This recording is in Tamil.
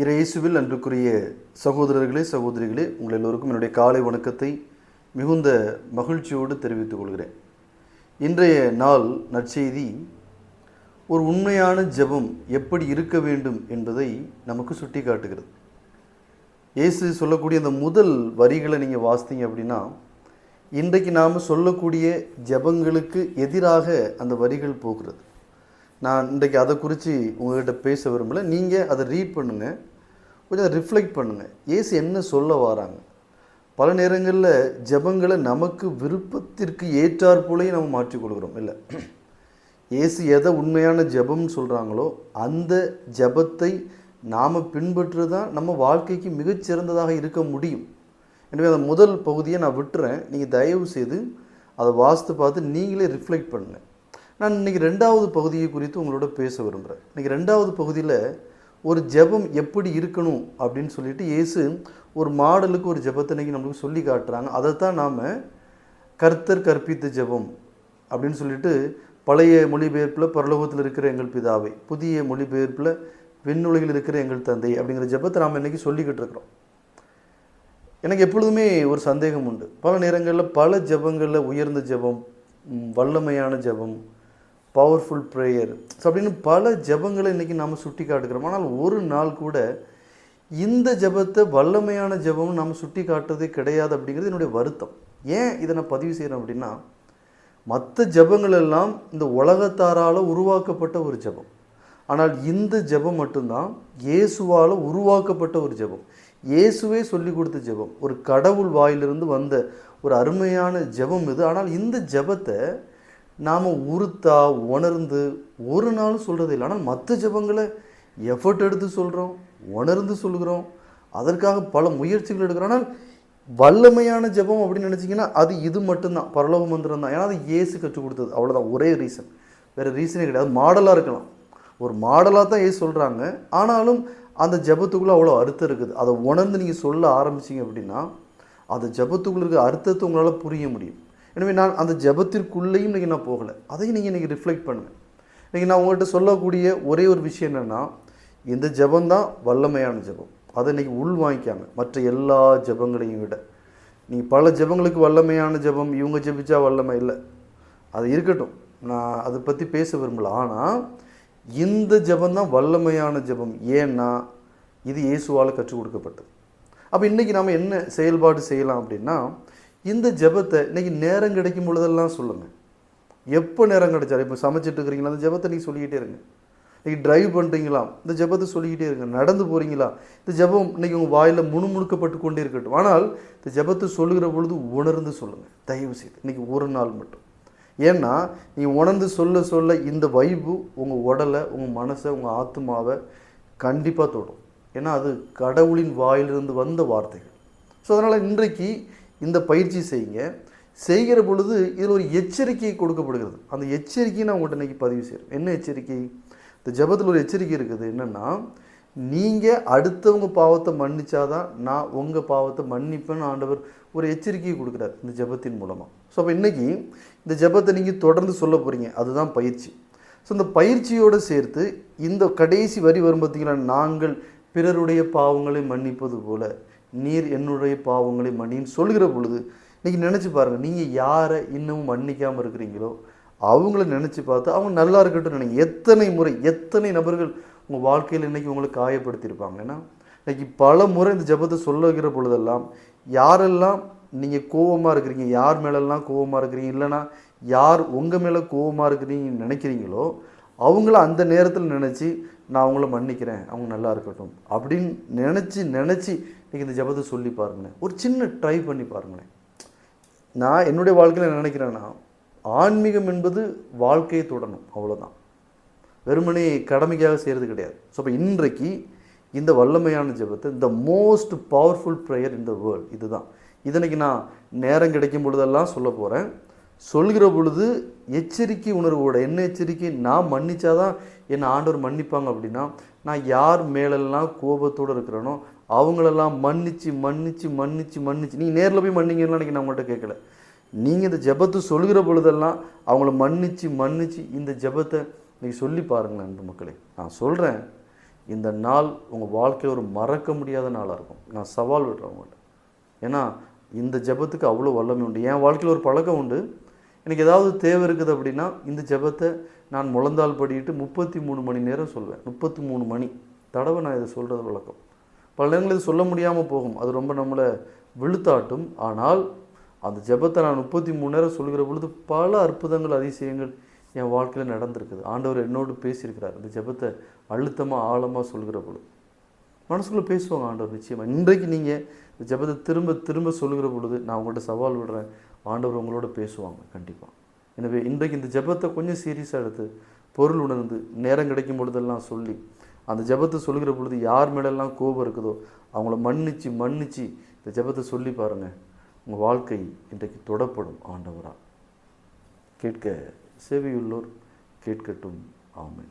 இறையேசுவில் அன்புக்குரிய சகோதரர்களே சகோதரிகளே உங்கள் எல்லோருக்கும் என்னுடைய காலை வணக்கத்தை மிகுந்த மகிழ்ச்சியோடு தெரிவித்துக் கொள்கிறேன். இன்றைய நாள் நற்செய்தி ஒரு உண்மையான ஜெபம் எப்படி இருக்க வேண்டும் என்பதை நமக்கு சுட்டி காட்டுகிறது இயேசு சொல்லக்கூடிய அந்த முதல் வரிகளை நீங்கள் வாசித்தீங்க அப்படின்னா இன்றைக்கு நாம் சொல்லக்கூடிய ஜெபங்களுக்கு எதிராக அந்த வரிகள் போகிறது. நான் இன்றைக்கு அதை குறித்து உங்கள்கிட்ட பேச விரும்பல. நீங்கள் அதை ரீட் பண்ணுங்கள் கொஞ்சம் ரிஃப்ளெக்ட் பண்ணுங்கள் ஏசு என்ன சொல்ல வராங்க? பல நேரங்களில் ஜெபங்களை நமக்கு விருப்பத்திற்கு ஏற்றாற்போலையும் போலயே நம்ம மாற்றிக்கொள்கிறோம் இல்லை. ஏசு எதை உண்மையான ஜெபம்னு சொல்கிறாங்களோ அந்த ஜெபத்தை நாம் பின்பற்றுறது தான் நம்ம வாழ்க்கைக்கு மிகச்சிறந்ததாக இருக்க முடியும். எனவே அந்த முதல் பகுதியை நான் விட்டுறேன். நீங்கள் தயவு செய்து அதை வாசித்து பார்த்து நீங்களே ரிஃப்ளெக்ட் பண்ணுங்கள் நான் இன்றைக்கி ரெண்டாவது பகுதியை குறித்து உங்களோட பேச விரும்புகிறேன் இன்றைக்கி ரெண்டாவது பகுதியில் ஒரு ஜெபம் எப்படி இருக்கணும் அப்படின்னு சொல்லிட்டு இயேசு ஒரு மாடலுக்கு ஒரு ஜெபத்தை நம்மளுக்கு சொல்லி காட்டுறாங்க. அதை தான் நாம் கர்த்தர் கற்பித்த ஜெபம் அப்படின்னு சொல்லிட்டு பழைய மொழிபெயர்ப்பில் பரலோகத்தில் இருக்கிற எங்கள் பிதாவை புதிய மொழிபெயர்ப்பில் விண்ணுலகில் இருக்கிற எங்கள் தந்தை அப்படிங்கிற ஜெபத்தை நாம் இன்றைக்கி சொல்லிக்கிட்டு இருக்கிறோம். எனக்கு எப்பொழுதுமே ஒரு சந்தேகம் உண்டு. பல நேரங்களில் பல ஜெபங்களில் உயர்ந்த ஜெபம் வல்லமையான ஜெபம் பவர்ஃபுல் ப்ரேயர் ஸோ அப்படின்னு பல ஜெபங்களை இன்றைக்கி நாம் சுட்டி காட்டுக்கிறோம் ஆனால் ஒரு நாள் கூட இந்த ஜெபத்தை வல்லமையான ஜபம் நாம் சுட்டி காட்டுறதே கிடையாது அப்படிங்கிறது என்னுடைய வருத்தம். ஏன் இதை நான் பதிவு செய்கிறேன் அப்படின்னா மற்ற ஜபங்கள் எல்லாம் இந்த உலகத்தாரால் உருவாக்கப்பட்ட ஒரு ஜெபம். ஆனால் இந்த ஜெபம் மட்டும்தான் இயேசுவால் உருவாக்கப்பட்ட ஒரு ஜெபம். இயேசுவே சொல்லி கொடுத்த ஜெபம். ஒரு கடவுள் வாயிலிருந்து வந்த ஒரு அருமையான ஜெபம் இது. ஆனால் இந்த ஜெபத்தை நாம் உறுத்தா உணர்ந்து ஒரு நாளும் சொல்கிறது இல்லை. ஆனால் மற்ற ஜெபங்களை எஃபர்ட் எடுத்து சொல்கிறோம் உணர்ந்து சொல்கிறோம் அதற்காக பல முயற்சிகள் எடுக்கிறோம். ஆனால் வல்லமையான ஜெபம் அப்படின்னு நினச்சிங்கன்னா அது இது மட்டும்தான். பரலோக மந்திரம் தான். ஏன்னா அது ஏசு கற்றுக் கொடுத்தது. அவ்வளோதான் ஒரே ரீசன் வேறு ரீசனே கிடையாது. மாடலாக இருக்கலாம். ஒரு மாடலாக தான் ஏசு சொல்கிறாங்க ஆனாலும் அந்த ஜெபத்துக்குள்ளே அவ்வளோ அர்த்தம் இருக்குது. அதை உணர்ந்து நீங்கள் சொல்ல ஆரம்பிச்சீங்க அப்படின்னா அந்த ஜபத்துக்குள்ளே இருக்க அர்த்தத்தை உங்களால் புரிய முடியும். எனவே நான் அந்த ஜெபத்திற்குள்ளேயும் இன்றைக்கி நான் போகலை. அதையும் நீங்கள் இன்றைக்கி ரிஃப்ளெக்ட் பண்ணுங்கள் இன்றைக்கி நான் உங்கள்கிட்ட சொல்லக்கூடிய ஒரே ஒரு விஷயம் என்னென்னா இந்த ஜெபம் தான் வல்லமையான ஜெபம். அதை இன்றைக்கி உள் வாங்கிக்காங்க மற்ற எல்லா ஜெபங்களையும் விட. நீங்கள் பல ஜெபங்களுக்கு வல்லமையான ஜெபம் இவங்க ஜபிச்சா வல்லமை இல்லை. அது இருக்கட்டும். நான் அதை பற்றி பேச விரும்பல. ஆனால் இந்த ஜெபம் தான் வல்லமையான ஜெபம். ஏன்னா இது இயேசுவால் கற்றுக் கொடுக்கப்பட்டது. அப்போ இன்றைக்கி நாம் என்ன செயல்பாடு செய்யலாம் அப்படின்னா இந்த ஜெபத்தை இன்றைக்கி நேரம் கிடைக்கும் பொழுதெல்லாம் சொல்லுங்கள் எப்போ நேரம் கிடைச்சாலும் இப்போ சமைச்சிட்டு இருக்கிறீங்களா? அந்த ஜெபத்தை நீங்கள் சொல்லிக்கிட்டே இருங்க. இன்றைக்கி டிரைவ் பண்ணுறீங்களா இந்த ஜெபத்தை சொல்லிக்கிட்டே இருங்க. நடந்து போகிறீங்களா இந்த ஜெபம் இன்றைக்கி உங்கள் வாயில் முணுமுணுக்கப்பட்டு கொண்டே இருக்கட்டும் ஆனால் இந்த ஜெபத்தை சொல்லுகிற பொழுது உணர்ந்து சொல்லுங்கள் தயவு செய்து. இன்றைக்கி ஒரு நாள் மட்டும். ஏன்னா நீங்கள் உணர்ந்து சொல்ல சொல்ல இந்த வைப்பு உங்கள் உடலை உங்கள் மனசை உங்கள் ஆத்மாவை கண்டிப்பாக தொடும். ஏன்னா அது கடவுளின் வாயிலிருந்து வந்த வார்த்தைகள். ஸோ அதனால் இன்றைக்கு இந்த பயிற்சி செய்யுங்க. செய்கிற பொழுது இதில் ஒரு எச்சரிக்கை கொடுக்கப்படுகிறது. அந்த எச்சரிக்கையை நான் உங்கள்கிட்ட இன்னைக்கு பதிவு செய்கிறேன் என்ன எச்சரிக்கை? இந்த ஜெபத்தில் ஒரு எச்சரிக்கை இருக்குது. என்னென்னா நீங்கள் அடுத்தவங்க பாவத்தை மன்னிச்சாதான் நான் உங்கள் பாவத்தை மன்னிப்பேன்னு ஆண்டவர் ஒரு எச்சரிக்கையை கொடுக்குறார் இந்த ஜெபத்தின் மூலமாக ஸோ அப்போ இன்றைக்கி இந்த ஜெபத்தை நீங்கள் தொடர்ந்து சொல்ல போகிறீங்க அதுதான் பயிற்சி. ஸோ இந்த பயிற்சியோடு சேர்த்து இந்த கடைசி வரி வரும் பார்த்தீங்களா நாங்கள் பிறருடைய பாவங்களை மன்னிப்பது போல. நீர் என்னுடைய பாவங்களை மன்னின்னு சொல்கிற பொழுது இன்றைக்கி நினச்சி பாருங்கள் நீங்கள் யாரை இன்னமும் மன்னிக்காமல் இருக்கிறீங்களோ அவங்கள நினச்சி பார்த்து அவங்க நல்லா இருக்கட்டும் நினைங்க. எத்தனை முறை எத்தனை நபர்கள் உங்கள் வாழ்க்கையில் இன்றைக்கி உங்களை காயப்படுத்தியிருப்பாங்க? ஏன்னா இன்னைக்கு பல முறை இந்த ஜெபத்தை சொல்லுகிற பொழுதெல்லாம் யாரெல்லாம் நீங்கள் கோவமாக இருக்கிறீங்க யார் மேலெல்லாம் கோவமாக இருக்கிறீங்க இல்லைன்னா யார் உங்கள் மேலே கோவமாக இருக்கிறீங்கன்னு நினைக்கிறீங்களோ அவங்கள அந்த நேரத்தில் நினச்சி நான் அவங்கள மன்னிக்கிறேன். அவங்க நல்லா இருக்கட்டும். அப்படின்னு நினச்சி நினச்சி நீங்கள் இந்த ஜெபத்தை சொல்லி பாருங்களேன். ஒரு சின்ன ட்ரை பண்ணி பாருங்களேன். நான் என்னுடைய வாழ்க்கையில் என்ன நினைக்கிறேன்னா ஆன்மீகம் என்பது வாழ்க்கையை தொடணும் அவ்வளோதான் வெறுமனே கடமைக்காக செய்கிறது கிடையாது. ஸோ அப்போ இன்றைக்கு இந்த வல்லமையான ஜபத்தை இந்த most powerful prayer in the world இதுதான். இதனைக்கு நான் நேரம் கிடைக்கும் பொழுதெல்லாம் சொல்ல போகிறேன் சொல்கிற பொழுது எச்சரிக்கை உணர்வோட என்ன எச்சரிக்கை? நான் மன்னிச்சாதான் என்னை ஆண்டவர் மன்னிப்பாங்க அப்படின்னா நான் யார் மேலெல்லாம் கோபத்தோடு இருக்கிறேனோ அவங்களெல்லாம் மன்னிச்சு மன்னிச்சு மன்னிச்சு மன்னிச்சு. நீங்கள் நேரில் போய் மன்னிங்கன்னு அன்றைக்கி நான் உங்கள்கிட்ட கேட்கல. நீங்கள் இந்த ஜெபத்தை சொல்கிற பொழுதெல்லாம் அவங்கள மன்னிச்சு மன்னிச்சு இந்த ஜெபத்தை நீங்கள் சொல்லி பாருங்களேன் அன்பு மக்களே. நான் சொல்கிறேன் இந்த நாள் உங்கள் வாழ்க்கையில் ஒரு மறக்க முடியாத நாளாக இருக்கும். நான் சவால் விடுறேன் உங்கள்கிட்ட ஏன்னா இந்த ஜெபத்துக்கு அவ்வளோ வல்லமை உண்டு. என் வாழ்க்கையில் ஒரு பழக்கம் உண்டு. எனக்கு ஏதாவது தேவை இருக்குது அப்படின்னா இந்த ஜெபத்தை நான் முழந்தால் படிட்டு முப்பத்தி மூணு மணி நேரம் சொல்வேன். முப்பத்தி மூணு மணி. தடவை நான் இதை சொல்கிறது வழக்கம். பல நேரங்களில் இது சொல்ல முடியாமல் போகும். அது ரொம்ப நம்மளை விழுத்தாட்டும். ஆனால் அந்த ஜெபத்தை நான் முப்பத்தி மூணு நேரம் சொல்கிற பொழுது பல அற்புதங்கள் அதிசயங்கள் என் வாழ்க்கையில் நடந்திருக்குது. ஆண்டவர் என்னோடு பேசியிருக்கிறார். இந்த ஜெபத்தை அழுத்தமாக ஆழமாக சொல்கிற பொழுது. மனசுக்குள்ளே பேசுவாங்க ஆண்டவர் நிச்சயமாக இன்றைக்கு நீங்கள் இந்த ஜெபத்தை திரும்ப திரும்ப சொல்லுகிற பொழுது நான் உங்கள்கிட்ட சவால் விடுறேன். ஆண்டவர் உங்களோட பேசுவாங்க கண்டிப்பாக எனவே இன்றைக்கு இந்த ஜெபத்தை கொஞ்சம் சீரியஸாக எடுத்து பொருள் உணர்ந்து நேரம் கிடைக்கும் பொழுதெல்லாம் சொல்லி அந்த ஜெபத்தை சொல்லுகிற பொழுது யார் மேலெல்லாம் கோபம் இருக்குதோ அவங்கள மன்னிச்சு மன்னிச்சு இந்த ஜெபத்தை சொல்லி பாருங்கள் உங்கள் வாழ்க்கை இன்றைக்கு தொடப்படும் ஆண்டவராக கேட்க சேவையுள்ளோர் கேட்கட்டும். ஆமை